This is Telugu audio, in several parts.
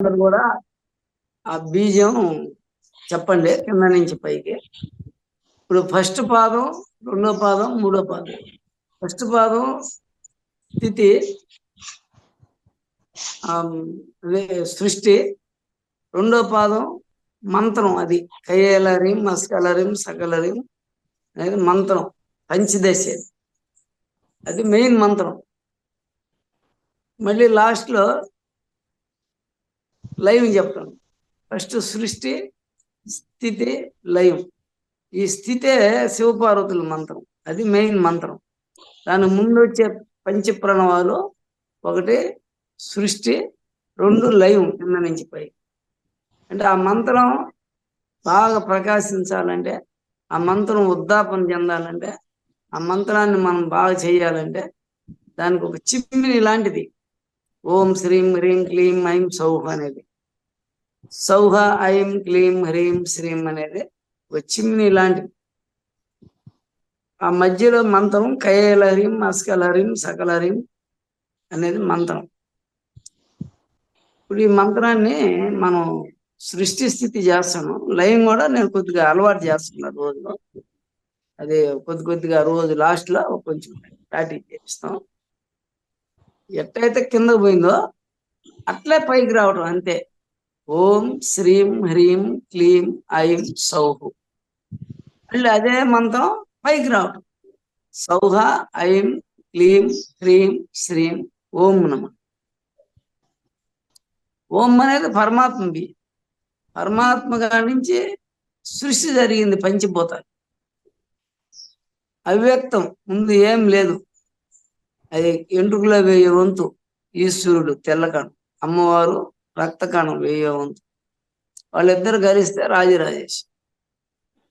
అందరు కూడా ఆ బీజం చెప్పండి కింద నుంచి పైకి. ఇప్పుడు ఫస్ట్ పాదం రెండో పాదం మూడో పాదం. ఫస్ట్ పాదం స్థితి సృష్టి. రెండో పాదం మంత్రం అది. కయ్యేలరిం మస్కలరిం సకలరిం అనేది మంత్రం పంచదశ. అది. అది మెయిన్ మంత్రం. మళ్ళీ లాస్ట్లో లయం చెప్తాను ఫస్ట్ సృష్టి స్థితి లయం ఈ స్థితే శివపార్వతుల మంత్రం. అది మెయిన్ మంత్రం. దాని ముందు వచ్చే పంచ ప్రణవాలు ఒకటి సృష్టి రెండు లయం కింద నుంచి పై. అంటే ఆ మంత్రం బాగా ప్రకాశించాలంటే ఆ మంత్రం ఉద్దాపన చెందాలంటే ఆ మంత్రాన్ని మనం బాగా చేయాలంటే దానికి ఒక చిమ్మిని లాంటిది. ఓం శ్రీం హ్రీం క్లీం ఐం సౌహ అనేది. సౌహ ఐం క్లీం హ్రీం శ్రీం అనేది వచ్చింది ఇలాంటి ఆ మధ్యలో మంత్రం కయలహరిం సకల సకలహరిం అనేది మంత్రం. ఇప్పుడు ఈ మంత్రాన్ని మనం సృష్టి స్థితి చేస్తాను లయం కూడా నేను కొద్దిగా అలవాటు చేస్తున్నా రోజులో. అది కొద్ది కొద్దిగా రోజు లాస్ట్లో కొంచెం ప్రాక్టీస్ చేపిస్తాం. ఎట్టయితే కింద పోయిందో అట్లే పైకి రావడం అంతే. ఓం శ్రీం హ్రీం క్లీం ఐం సౌహు మళ్ళీ అదే మంత్రం పైకి రావటం సౌహ ఐం క్లీం హ్రీం శ్రీం ఓం నమ. ఓం అనేది పరమాత్మ బి పరమాత్మ నుంచి సృష్టి జరిగింది పంచిపోతారు. అవ్యక్తం ముందు ఏం లేదు. అది ఎంట్రుకులో వేయ వంతు ఈశ్వరుడు తెల్లకణం అమ్మవారు రక్తకణం వేయ ఉంది. వాళ్ళిద్దరు కలిస్తే రాజరాజేశ్వరి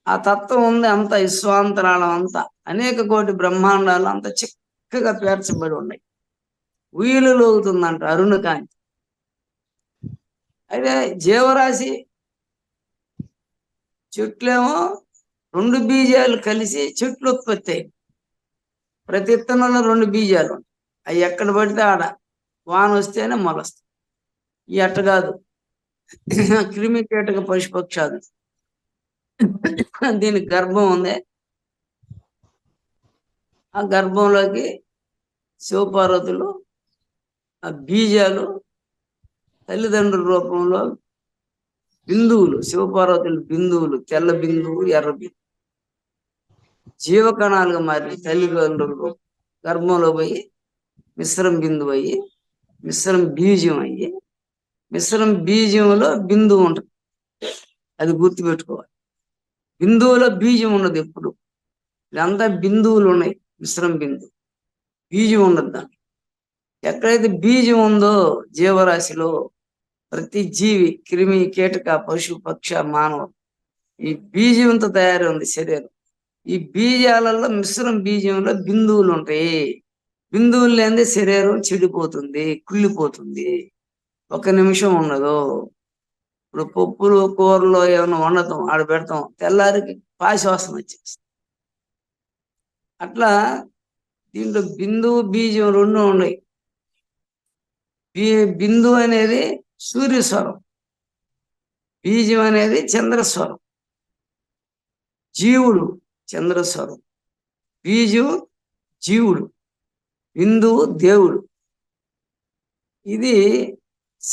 ఆ తత్వం ఉంది అంత విశ్వాంతరాళం అంతా. అనేక కోటి బ్రహ్మాండాలు అంత చక్కగా పేర్చబడి ఉన్నాయి. ఉయ్యలు లోగుతుందంట అరుణ కాంతి అయితే జీవరాశి చెట్లేమో రెండు బీజాలు కలిసి చెట్లు ఉత్పత్తి అయ్యి ప్రతి ఇత్తనంలో రెండు బీజాలు ఉంటాయి అవి ఎక్కడ పడితే ఆడ. వాన వస్తేనే మొలస్తాయి ఈ అట్ట కాదు. క్రిమి కీటక పశుపక్షాలు దీనికి గర్భం ఉంది. ఆ గర్భంలోకి శివపార్వతులు ఆ బీజాలు తల్లిదండ్రుల రూపంలో బిందువులు శివపార్వతులు బిందువులు తెల్ల బిందువు ఎర్ర బిందువు. జీవకణాలుగా మారి తల్లిదండ్రులు గర్భంలో పోయి మిశ్రం బిందువు అయ్యి మిశ్రం బీజం అయ్యి మిశ్రం బీజంలో బిందువు ఉంటుంది. అది గుర్తుపెట్టుకోవాలి. బిందువులో బీజం ఉండదు ఎప్పుడు. ఇదంతా బిందువులు ఉన్నాయి మిశ్రం బిందువు. బీజం ఉండదు దాంట్లో. ఎక్కడైతే బీజం ఉందో జీవరాశిలో ప్రతి జీవి క్రిమి కీటక పశు పక్ష మానవ ఈ బీజంతో తయారు ఉంది శరీరం. ఈ బీజాలలో మిశ్రం బీజంలో బిందువులు ఉంటాయి. బిందువులు లేనిదే శరీరం చెడిపోతుంది కుళ్ళిపోతుంది. ఒక నిమిషం ఉండదు. ఇప్పుడు పప్పులు కూరలో ఏమైనా వండతాం ఆడ పెడతాం తెల్లారికి పాశవాసన వాసన వచ్చేస్తుంది. అట్లా దీంట్లో బిందువు బీజం రెండు ఉన్నాయి. బీ- బిందువు అనేది సూర్యస్వరం బీజం అనేది చంద్రస్వరం జీవుడు చంద్రస్వరం బీజం జీవుడు బిందువు దేవుడు. ఇది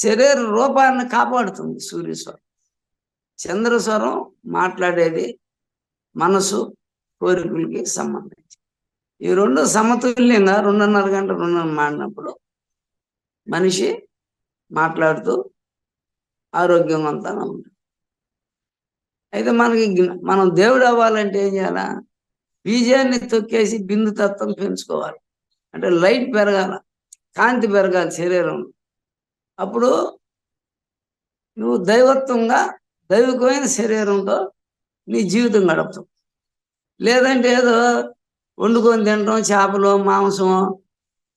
శరీర రూపాన్ని కాపాడుతుంది సూర్యస్వరం. చంద్రస్వరం మాట్లాడేది మనసు కోరికలకి సంబంధించి. ఈ రెండు సమతుల్యంగా రెండున్నర గంట రెండున్నర మాడినప్పుడు మనిషి మాట్లాడుతూ ఆరోగ్యవంతంగా ఉంటుంది అయితే మనకి మనం దేవుడు అవ్వాలంటే ఏం చేయాలా? బీజాన్ని తొక్కేసి బిందు తత్వం పెంచుకోవాలి. అంటే లైట్ పెరగాల కాంతి పెరగాలి శరీరంలో. అప్పుడు నువ్వు దైవత్వంగా దైవికమైన శరీరంతో నీ జీవితం గడుపుతావు. లేదంటే ఏదో వండుకొని తినటం చేపలు మాంసం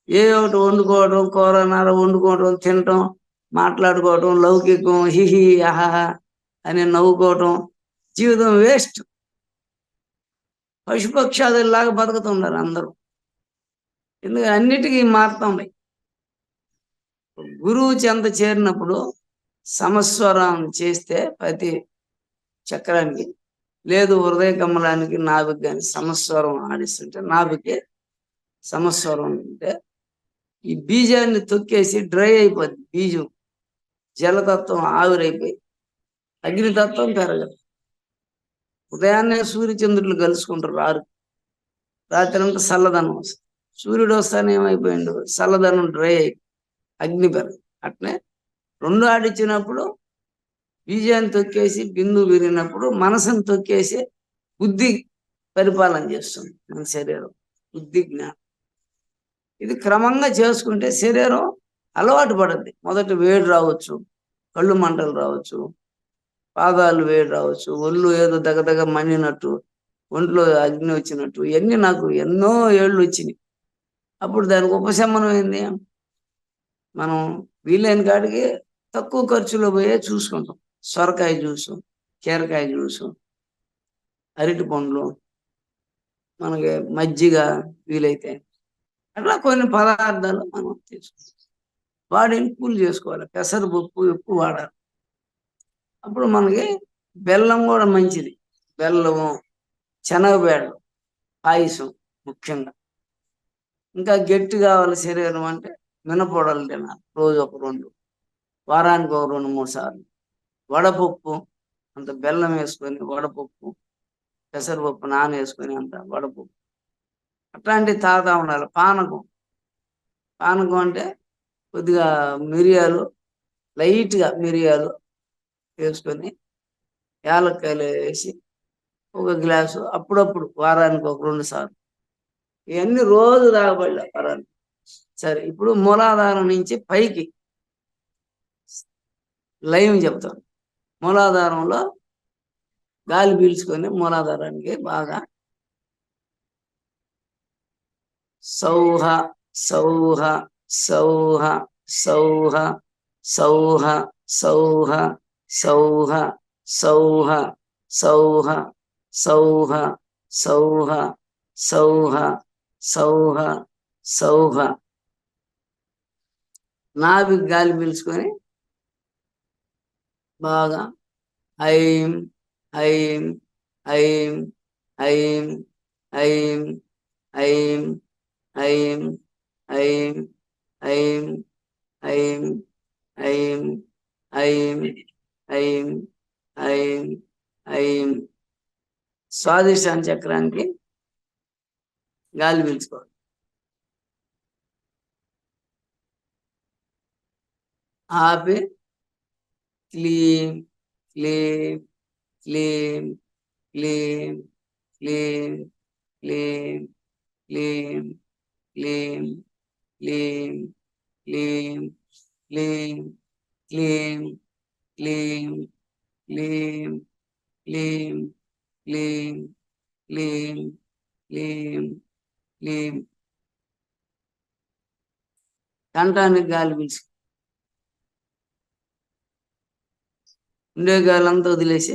ఏ ఒకటి వండుకోవడం కూర వండుకోవడం తినటం మాట్లాడుకోవటం లౌకికం హిహి ఆహా అని నవ్వుకోవటం జీవితం వేస్ట్. పశుపక్షాదులాగా బతుకుతున్నారు అందరూ. ఎందుకంటే అన్నిటికీ మారుతున్నాయి గురువు చెంత చేరినప్పుడు సమస్వరం చేస్తే ప్రతి చక్రానికి లేదు హృదయ కమలానికి నాభికి కానీ సమస్వరం ఆడిస్తుంటే నాభికి సమస్వరం ఉంటే ఈ బీజాన్ని తొక్కేసి డ్రై అయిపోద్ది బీజం. జలతత్వం ఆవిరైపోయి అగ్నితత్వం పెరగదు. ఉదయాన్నే సూర్యచంద్రులు కలుసుకుంటారు రారు రాత్రి అంతా చల్లదనం వస్తుంది. సూర్యుడు వస్తానే ఏమైపోయిండు? చల్లదనం డ్రై అయి అగ్ని పెరగదు అట్నే రెండు ఆడిచ్చినప్పుడు బీజాన్ని తొక్కేసి బిందు విరిగినప్పుడు మనసును తొక్కేసి బుద్ధి పరిపాలన చేస్తుంది మన శరీరం బుద్ధి జ్ఞానం. ఇది క్రమంగా చేసుకుంటే శరీరం అలవాటు పడుద్ది. మొదట వేడి రావచ్చు కళ్ళు మంటలు రావచ్చు పాదాలు వేడి రావచ్చు ఒళ్ళు ఏదో దగదగ మనినట్టు ఒంట్లో అగ్ని వచ్చినట్టు ఇవన్నీ నాకు ఎన్నో ఏళ్ళు వచ్చినాయి. అప్పుడు దానికి ఉపశమనం ఏంది? మనం వీలైన కాడికి తక్కువ ఖర్చులో పోయే చూసుకుంటాం. సొరకాయ జ్యూసు కీరకాయ జ్యూసు అరటి పండ్లు మనకి మజ్జిగ వీలైతే అట్లా కొన్ని పదార్థాలు మనం తీసుకుంటాం. వాడిని కూల్ చేసుకోవాలి. పెసరపప్పు ఎక్కువ వాడాలి. అప్పుడు మనకి బెల్లం కూడా మంచిది. బెల్లము శనగబేడలు పాయసం ముఖ్యంగా. ఇంకా గట్టి కావాలి శరీరం అంటే మినపొడలు తినాలి రోజు ఒక రెండు వారానికి ఒక రెండు మూడు సార్లు. వడపప్పు అంత బెల్లం వేసుకొని వడపప్పు పెసరపప్పు నాన వేసుకొని అంత వడపప్పు. అట్లాంటి తాగుతా ఉండాలి. పానకం పానకం అంటే కొద్దిగా మిరియాలు లైట్గా మిరియాలు వేసుకొని యాలక్కాయలు వేసి ఒక గ్లాసు అప్పుడప్పుడు వారానికి ఒక రెండు సార్లు. ఇవన్నీ రోజు తాగబడలే వారానికి సరే ఇప్పుడు మూలాధారం నుంచి పైకి లయం చెప్తాను మూలాధారంలో గాలి పీల్చుకొని మూలాధారానికి బాగా సౌహ సౌహ సౌహ సౌహ సౌహ సౌహ సౌహ సౌహ సౌహ సౌహ సౌహ సౌహ సౌహ సౌహ నాభి గాలి పీల్చుకొని బాగా ఐం ఐం ఐం ఐం ఐం ఐం ఐం ఐం ఐం ఐం ఐం ఐం ఐం ఐం ఐం స్వాదిష్టాన చక్రానికి గాలి పీల్చుకోవాలి ఆపి క్లీం క్లీం క్లీం క్లీం క్లీం క్లీం క్లీం క్లీం క్లీం క్లీం క్లీం క్లీం క్లీం క్లీం క్లీం క్లీం క్లీం క్లీం క్లీం కంఠానికి గాలి పీల్చు ఉండే గాలంతా వదిలేసి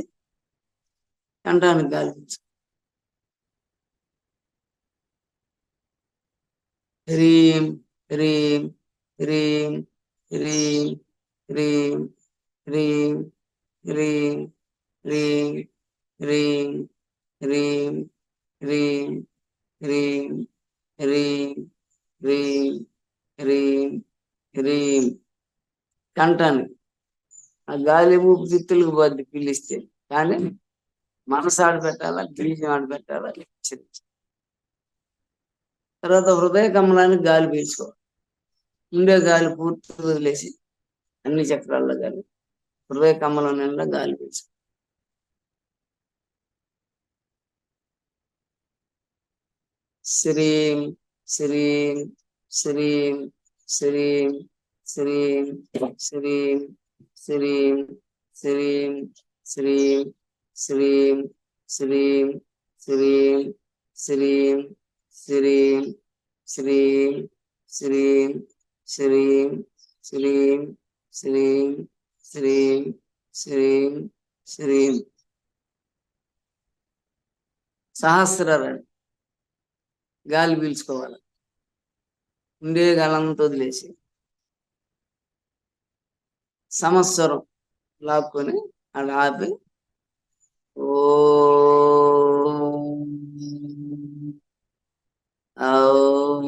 కంఠానికి గాలి పీల్చు హ్రీం హ్రీం హ్రీం హ్రీం హ్రీం హ్రీం హ్రీం హ్రీం హ్రీం హ్రీం హ్రీం హ్రీం హ్రీం హ్రీం హ్రీం హ్రీం కంఠానికి ఆ గాలి ఊపిరి తిత్తులకు పోద్ది పిలిస్తే. కానీ మనసు ఆడబెట్టాలా బీజం ఆడబెట్టాలా చిన్న తర్వాత హృదయ కమలానికి గాలి పీల్చుకోవాలి ఉండే గాలి పూర్తి వదిలేసి అన్ని చక్రాల్లో గాలి హృదయ కమలం నిండా గాలి పీల్చుకో. శ్రీం శ్రీం శ్రీం శ్రీం శ్రీం శ్రీం శ్రీం శ్రీం శ్రీం శ్రీం శ్రీం శ్రీం శ్రీం శ్రీం శ్రీం శ్రీం శ్రీం శ్రీం శ్రీం శ్రీం శ్రీం శ్రీం సహస్రాలు గాలి పీల్చుకోవాలి ఉండే గాలంతా వదిలేసి సంవత్సరం లాక్కొని అలా ఆపి ఓ ఓం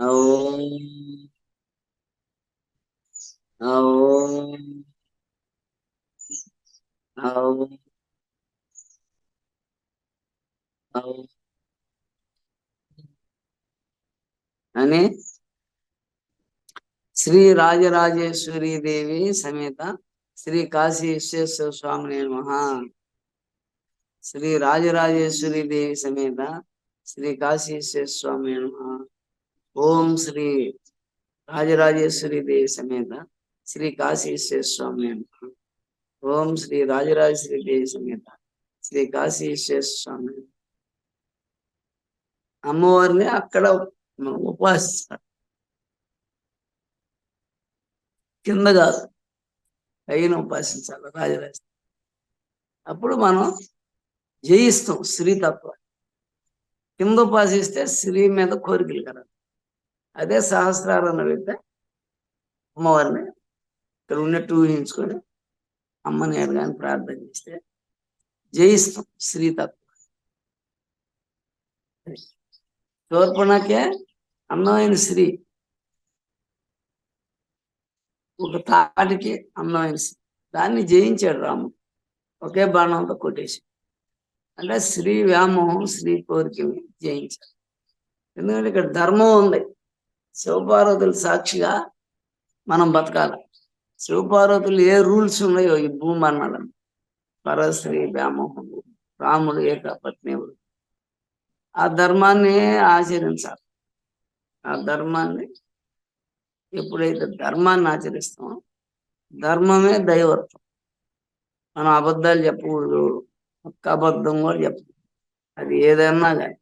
ఓం ఓం ఓం ఓం అని శ్రీ రాజరాజేశ్వరి దేవి సమేత శ్రీ కాశీ విశ్వేశ్వర స్వామి నమ. శ్రీ రాజరాజేశ్వరి దేవి సమేత శ్రీ కాశీ విశ్వేశ్వర స్వామి నమ. ఓం శ్రీ రాజరాజేశ్వరి దేవి సమేత శ్రీ కాశీ విశ్వేశ్వర స్వామి నమ. ఓం శ్రీ రాజరాజేశ్వరి దేవి సమేత శ్రీ కాశీ విశ్వేశ్వర స్వామి అమ్మవారిని అక్కడ మనం కింద కాదు. పైన ఉపాసించాలి రాజరాజ అప్పుడు మనం జయిస్తాం స్త్రీ కింద ఉపాసిస్తే స్త్రీ మీద కోరికలు కలదు అదే సహస్రారాన్ని వెళ్తే అమ్మవారిని ఇక్కడ ఉన్నట్టు ఊహించుకొని అమ్మని కానీ ప్రార్థన చేస్తే జయిస్తాం స్త్రీ తత్వ. శూర్పణకే అందమైన స్త్రీ ఒక తాటికి అందమైన దాన్ని జయించాడు రాముడు ఒకే బాణంతో కొట్టేసి. అంటే శ్రీ వ్యామోహం శ్రీ కోరికని జయించాడు. ఎందుకంటే ఇక్కడ ధర్మం ఉంది. శివపార్వతులు సాక్షిగా మనం బతకాలి. శివపార్వతులు ఏ రూల్స్ ఉన్నాయో ఈ భూమరణాలను పరశ్రీ వ్యామోహం రాముడు ఏక పత్నివుడు ఆ ధర్మాన్ని ఆచరించాలి. ఆ ధర్మాన్ని ఎప్పుడైతే ధర్మాన్ని ఆచరిస్తామో ధర్మమే దైవత్వం. మనం అబద్ధాలు చెప్పకూడదు ఒక్క అబద్ధం కూడా చెప్పకూడదు. అది ఏదైనా కానీ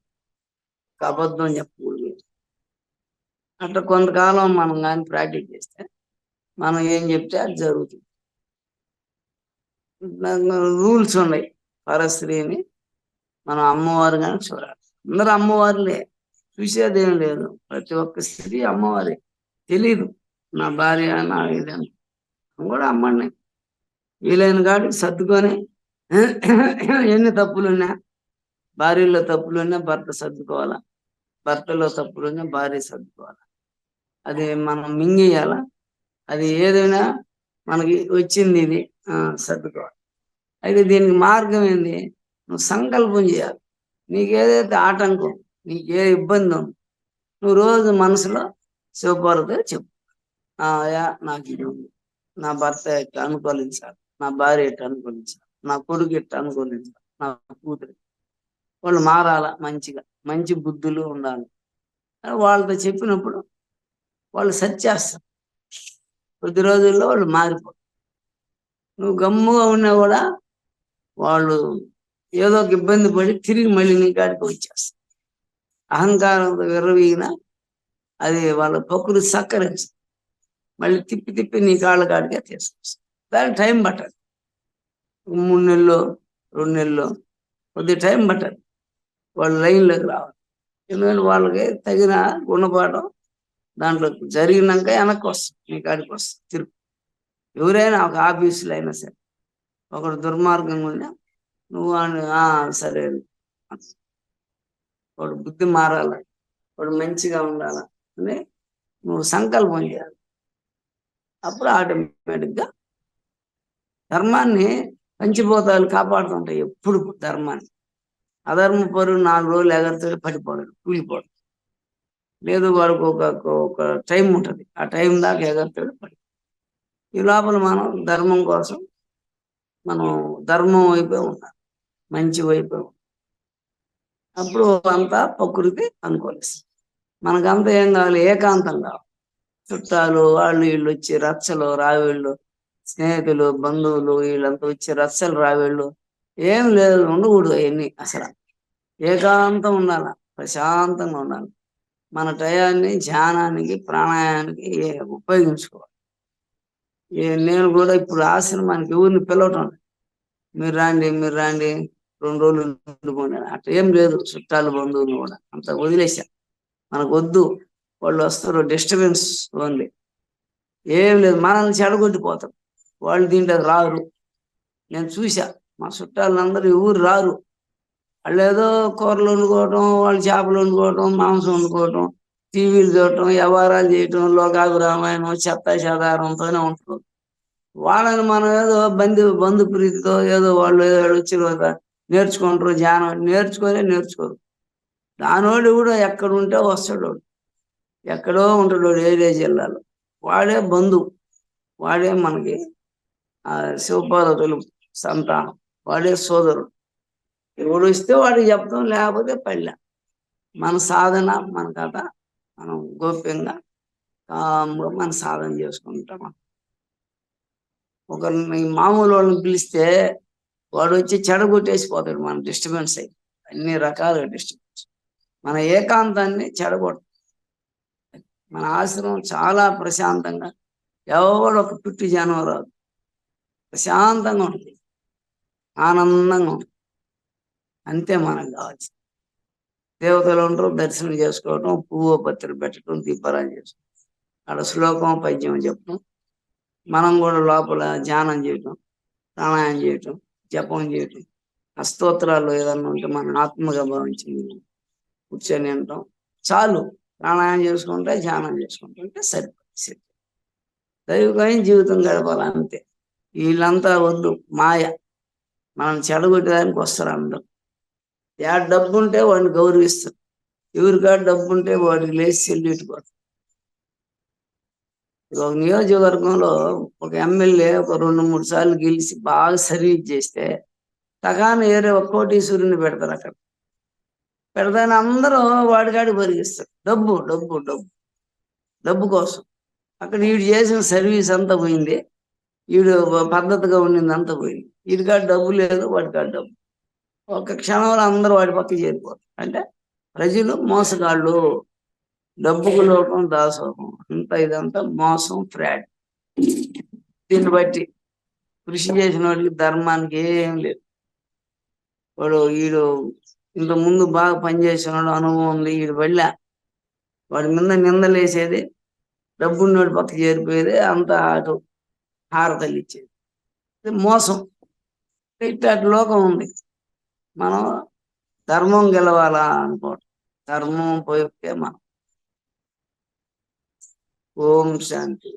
ఒక్క అబద్ధం చెప్పకూడదు. అట్లా కొంతకాలం మనం కానీ ప్రాక్టీస్ చేస్తే మనం ఏం చెప్తే అది జరుగుతుంది. రూల్స్ ఉన్నాయి. పరస్త్రీని మనం అమ్మవారు కానీ చూడాలి. అందరూ అమ్మవారులే. చూసేదేం ఏం లేదు. ప్రతి ఒక్క స్త్రీ అమ్మవారే. తెలీదు. నా భార్య నా ఇదని కూడా అమ్మని వీలైన కాబట్టి సర్దుకొని ఎన్ని తప్పులున్నా భార్యలో తప్పులున్నా భర్త సర్దుకోవాలా? భర్తలో తప్పులున్నా భార్య సర్దుకోవాలా? అది మనం మింగేయాలా? అది ఏదైనా మనకి వచ్చింది ఇది ఆ, సర్దుకోవాలి. అయితే దీనికి మార్గం ఏంది? నువ్వు సంకల్పం చేయాలి. నీకు ఏదైతే ఆటంకం నీకు ఏ ఇబ్బంది ఉందో నువ్వు రోజు మనసులో శివపార్వతి చెప్పు. ఆయా నాకు ఇది ఉంది నా భర్త ఎట్లా అనుకూలించాలి నా భార్య ఎట్లా అనుకూలించాలి నా కొడుకు ఎట్లా అనుకూలించాలి నా కూతురు. వాళ్ళు మారాల మంచిగా? మంచి బుద్ధులు ఉండాలి. వాళ్ళతో చెప్పినప్పుడు వాళ్ళు సెట్ చేస్తారు కొద్ది రోజుల్లో వాళ్ళు మారిపోతారు. నువ్వు గమ్ముగా ఉన్నా కూడా వాళ్ళు ఏదో ఒక ఇబ్బంది పడి తిరిగి మళ్ళీ నీ కాడికి వచ్చేస్తారు. అహంకారంతో విర్రవీగిన అది వాళ్ళ పొక్కులు సక్కరించి మళ్ళీ తిప్పి తిప్పి నీ కాళ్ళ కాడికే తీసుకొస్తుంది దానికి టైం పట్టదు. మూడు నెలలు రెండు నెలలు కొద్ది టైం పట్టదు. వాళ్ళు లైన్లోకి రావాలి. ఎందుకంటే వాళ్ళకి తగిన గుణపాఠం దాంట్లో జరిగినాక వెనక్కి వస్తుంది నీ కాడికి వస్తుంది తిరుగు. ఎవరైనా ఒక ఆఫీసులో అయినా సరే ఒకడు దుర్మార్గంగా ఉన్నా నువ్వు "ఆ, సరే వాడు బుద్ధి మారాలి. వాడు మంచిగా ఉండాలా? అని నువ్వు సంకల్పం చేయాలి. అప్పుడు ఆటోమేటిక్గా ధర్మాన్ని పంచిపోతాలు కాపాడుతుంటాయి ఎప్పుడు ధర్మాన్ని. అధర్మ పరువు నాలుగు రోజులు ఎగరితే పడిపోడు కూలిపోడు. లేదు వాడికి ఒక ఒక టైం ఉంటుంది. ఆ టైం దాకా ఎగరుతాడు పడి ఈ లోపల మనం ధర్మం కోసం మనం ధర్మం వైపే ఉన్నాం మంచి వైపే ఉన్నాం అప్పుడు అంతా ప్రకృతి అనుకూలిస్తుంది. మనకంతా ఏం కావాలి ఏకాంతం కావాలి చుట్టాలు వాళ్ళు వీళ్ళు వచ్చి రచ్చలు రావేళ్ళు స్నేహితులు బంధువులు వీళ్ళంతా వచ్చి రచ్చలు రావేళ్ళు. ఏం లేదు ఉండకూడదు అవన్నీ అసలు. ఏకాంతం ఉండాలి ప్రశాంతంగా ఉండాలి. మన టయాన్ని ధ్యానానికి ప్రాణాయానికి ఉపయోగించుకోవాలి. ఏ- నేను కూడా ఇప్పుడు ఆశ్రమానికి ఎవరిని పిలవటం మీరు రాండి మీరు రాండి రెండు రోజులు ఉండిపోండి. అట్లా ఏం లేదు చుట్టాలు బంధువులు కూడా అంత వదిలేసా మనకు వద్దు వాళ్ళు వస్తారు డిస్టర్బెన్స్ ఓన్లీ ఏం లేదు మనల్ని చెడగొట్టిపోతారు వాళ్ళు దీంట్లో రారు. నేను చూసా మా చుట్టాలందరూ ఎవరు రారు. వాళ్ళు ఏదో కూరలు వండుకోవటం వాళ్ళు చేపలు వండుకోవటం మాంసం వండుకోవటం టీవీలు చూడటం వ్యవహారాలు చేయటం లోకాగు రామాయణం చెత్త చెదారంతోనే ఉంటారు వాళ్ళని మనం ఏదో బంధు బంధు ప్రీతితో ఏదో వాళ్ళు ఏదో వచ్చిన నేర్చుకుంటారు ధ్యానం నేర్చుకొని నేర్చుకోరు. దానోడు కూడా ఎక్కడ ఉంటే వస్తాడు. ఎక్కడో ఉంటాడు వాడు ఏరియా జిల్లాలో. వాడే బంధువు వాడే మనకి ఆ శివపార్వతులు సంతానం. వాడే సోదరుడు. ఎవడు ఇస్తే వాడికి చెప్తాం లేకపోతే పల్లె. మన సాధన మన కథ మనం గోప్యంగా కామ్గా మన సాధన చేసుకుంటాం ఒకరిని మామూలు వాళ్ళని పిలిస్తే వాడు వచ్చి చెడగొట్టేసిపోతాడు మన డిస్టర్బెన్స్ అయ్యి అన్ని రకాలుగా డిస్టర్బెన్స్ మన ఏకాంతాన్ని చెడగొట్ట మన ఆశ్రమం చాలా ప్రశాంతంగా ఎవరు ఒక పిట్టి జనవరాదు ప్రశాంతంగా ఉంటుంది. ఆనందంగా ఉంటుంది. అంతే మనకు కావాల్సి దేవతలు ఉంటారు దర్శనం చేసుకోవటం పువ్వు పత్రి పెట్టడం దీపారాయణ చేసుకోవడం అక్కడ శ్లోకం పద్యం చెప్పడం మనం కూడా లోపల ధ్యానం చేయటం ప్రాణాయామం చేయటం జపం చేయటం. ఆ ఏదన్నా ఉంటే మన ఆత్మగా భావించింది కూర్చొని వినటం చాలు. ప్రాణాయామం చేసుకుంటే ధ్యానం చేసుకుంటుంటే సరిపోతుంది. దైవకమైన జీవితం గడపాలి అంతే. వీళ్ళంతా వద్దు. మాయ. మనం చెడగొట్టడానికి వస్తారు అందరూ. యా డబ్బు ఉంటే వాడిని గౌరవిస్తారు. ఎవరికా డబ్బు ఉంటే వాడికి లేచి సెల్యూట్ కొడతారు ఒక నియోజకవర్గంలో ఒక ఎమ్మెల్యే ఒక రెండు మూడు సార్లు గెలిచి బాగా సర్వీస్ చేస్తే తగాను ఏరే ఒక కోటీశ్వరుని పెడతారు అక్కడ. పెడదాని అందరూ వాడికాడికి పరిగిస్తారు. డబ్బు డబ్బు డబ్బు. డబ్బు కోసం. అక్కడ వీడు చేసిన సర్వీస్ అంతా పోయింది. వీడు పద్ధతిగా ఉండింది అంతా పోయింది. వీడికాడ డబ్బు లేదు వాడికాడ డబ్బు. ఒక క్షణంలో అందరూ వాడి పక్క చేరిపోతారు. అంటే ప్రజలు మోసగాళ్ళు. డబ్బుకు లోపం దాసోపం. అంతా ఇదంతా మోసం ఫ్రాడ్. దీన్ని బట్టి కృషి చేసిన వాడికి ధర్మానికి ఏం లేదు. వాడు వీడు ఇంత ముందు బాగా పనిచేసినాడు అనుభవం ఉంది వీడు వెళ్ళా. వాడి మీద నిందలేసేది. డబ్బున్నోడి పక్క చేరిపోయేది. అంత అటు హారతలు ఇచ్చేది. ఇది మోసం. ఇట్లాంటి లోకం ఉంది. మనం ధర్మం గెలవాలా అనుకోవటం ధర్మం పోయితే మనం. ఓం శాంతి.